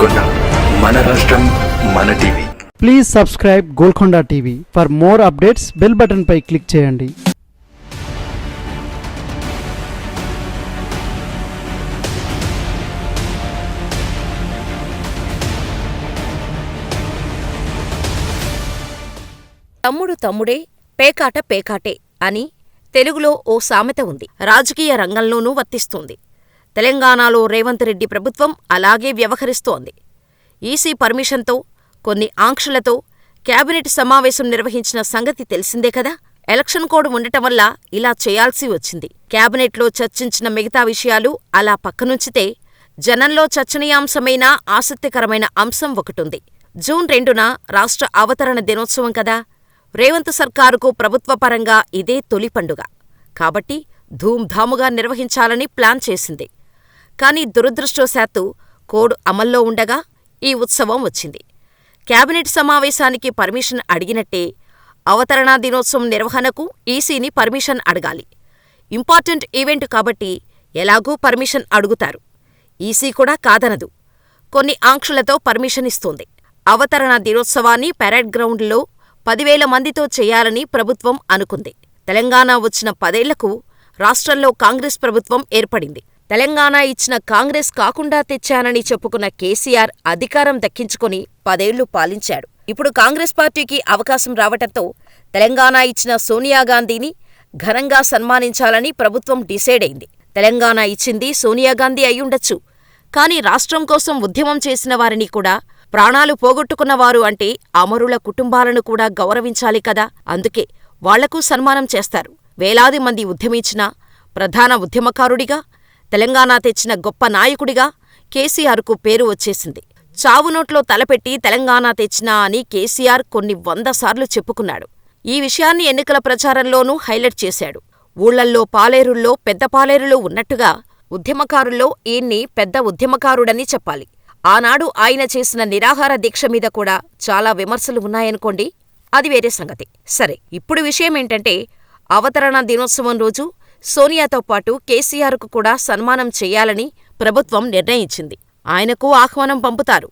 రాష్ట్రం మన TV. Please subscribe Golconda TV. For more updates bell button pi click చేయండి. తమ్ముడు తమ్ముడే పేకాట పేకాటే అని తెలుగులో ఓ సామెత ఉంది. రాజకీయ రంగంలోనూ వర్తిస్తుంది. తెలంగాణలో రేవంత్ రెడ్డి ప్రభుత్వం అలాగే వ్యవహరిస్తోంది. ఈసీ పర్మిషన్తో కొన్ని ఆంక్షలతో కేబినెట్ సమావేశం నిర్వహించిన సంగతి తెలిసిందే కదా? ఎలక్షన్ కోడ్ ఉండటం వల్ల ఇలా చేయాల్సి వచ్చింది. కేబినెట్లో చర్చించిన మిగతా విషయాలు అలా పక్కనుంచితే జనంలో చర్చనీయాంశమైన ఆసక్తికరమైన అంశం ఒకటుంది. జూన్ రెండున రాష్ట్ర అవతరణ దినోత్సవం కదా? రేవంత్ సర్కారుకు ప్రభుత్వపరంగా ఇదే తొలి పండుగ. కాబట్టి ధూమ్ధాముగా నిర్వహించాలని ప్లాన్ చేసింది. కాని దురదృష్టవశాత్తు కోడ్ అమల్లో ఉండగా ఈ ఉత్సవం వచ్చింది. కేబినెట్ సమావేశానికి పర్మిషన్ అడిగినట్టే అవతరణా దినోత్సవం నిర్వహణకు ఈసీని పర్మిషన్ అడగాలి. ఇంపార్టెంట్ ఈవెంట్ కాబట్టి ఎలాగూ పర్మిషన్ అడుగుతారు. ఈసీ కూడా కాదనదు. కొన్ని ఆంక్షలతో పర్మిషన్ ఇస్తోంది. అవతరణ దినోత్సవాన్ని పెరేడ్ గ్రౌండ్లో పదివేల మందితో చేయాలని ప్రభుత్వం అనుకుంది. తెలంగాణ వచ్చిన పదేళ్ళకు రాష్ట్రంలో కాంగ్రెస్ ప్రభుత్వం ఏర్పడింది. తెలంగాణ ఇచ్చిన కాంగ్రెస్ కాకుండా తెచ్చానని చెప్పుకున్న కేసీఆర్ అధికారం దక్కించుకుని పదేళ్ళు పాలించాడు. ఇప్పుడు కాంగ్రెస్ పార్టీకి అవకాశం రావటంతో తెలంగాణ ఇచ్చిన సోనియాగాంధీని ఘనంగా సన్మానించాలని ప్రభుత్వం డిసైడ్ అయింది. తెలంగాణ ఇచ్చింది సోనియాగాంధీ అయ్యుండొచ్చు కాని రాష్ట్రం కోసం ఉద్యమం చేసిన వారిని కూడా ప్రాణాలు పోగొట్టుకున్నవారు అంటే అమరుల కుటుంబాలను కూడా గౌరవించాలి కదా. అందుకే వాళ్ళకు సన్మానం చేస్తారు. వేలాది మంది ఉద్యమించిన ప్రధాన ఉద్యమకారుడిగా తెలంగాణ తెచ్చిన గొప్ప నాయకుడిగా కేసీఆర్కు పేరు వచ్చేసింది. చావునోట్లో తలపెట్టి తెలంగాణ తెచ్చినా అని కేసీఆర్ కొన్ని వంద సార్లు చెప్పుకున్నాడు. ఈ విషయాన్ని ఎన్నికల ప్రచారంలోనూ హైలైట్ చేశాడు. ఊళ్ళల్లో పాలేరుల్లో పెద్ద పాలేరులో ఉన్నట్టుగా ఉద్యమకారుల్లో ఈయన్ని పెద్ద ఉద్యమకారుడని చెప్పాలి. ఆనాడు ఆయన చేసిన నిరాహార దీక్ష మీద కూడా చాలా విమర్శలు ఉన్నాయనుకోండి అది వేరే సంగతి. సరే ఇప్పుడు విషయమేంటంటే అవతరణ దినోత్సవం రోజు సోనియాతో పాటు కేసీఆర్కు కూడా సన్మానం చేయాలని ప్రభుత్వం నిర్ణయించింది. ఆయనకు ఆహ్వానం పంపుతారు.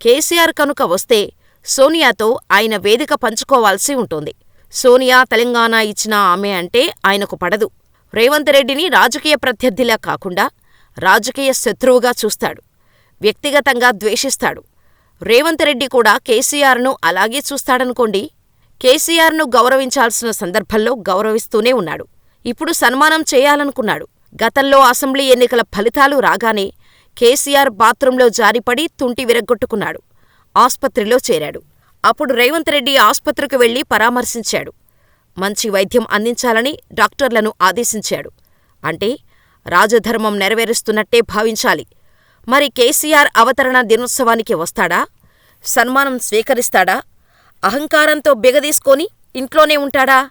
కేసీఆర్ కనుక వస్తే సోనియాతో ఆయన వేదిక పంచుకోవాల్సి ఉంటుంది. సోనియా తెలంగాణ ఇచ్చిన ఆమె అంటే ఆయనకు పడదు. రేవంత్ రెడ్డిని రాజకీయ ప్రత్యర్థిలా కాకుండా రాజకీయ శత్రువుగా చూస్తాడు. వ్యక్తిగతంగా ద్వేషిస్తాడు. రేవంత్ రెడ్డి కూడా కేసీఆర్ను అలాగే చూస్తాడనుకోండి కేసీఆర్ను గౌరవించాల్సిన సందర్భంలో గౌరవిస్తూనే ఉన్నాడు. ఇప్పుడు సన్మానం చేయాలనుకున్నాడు. గతంలో అసెంబ్లీ ఎన్నికల ఫలితాలు రాగానే కేసీఆర్ బాత్రూంలో జారిపడి తుంటి విరగ్గొట్టుకున్నాడు. ఆస్పత్రిలో చేరాడు. అప్పుడు రేవంత్ రెడ్డి ఆస్పత్రికి వెళ్ళి పరామర్శించాడు. మంచి వైద్యం అందించాలని డాక్టర్లను ఆదేశించాడు. అంటే రాజధర్మం నెరవేరుస్తున్నట్టే భావించాలి. మరి కేసీఆర్ అవతరణ దినోత్సవానికి వస్తాడా? సన్మానం స్వీకరిస్తాడా? అహంకారంతో బిగదీసుకొని ఇంట్లోనే ఉంటాడా?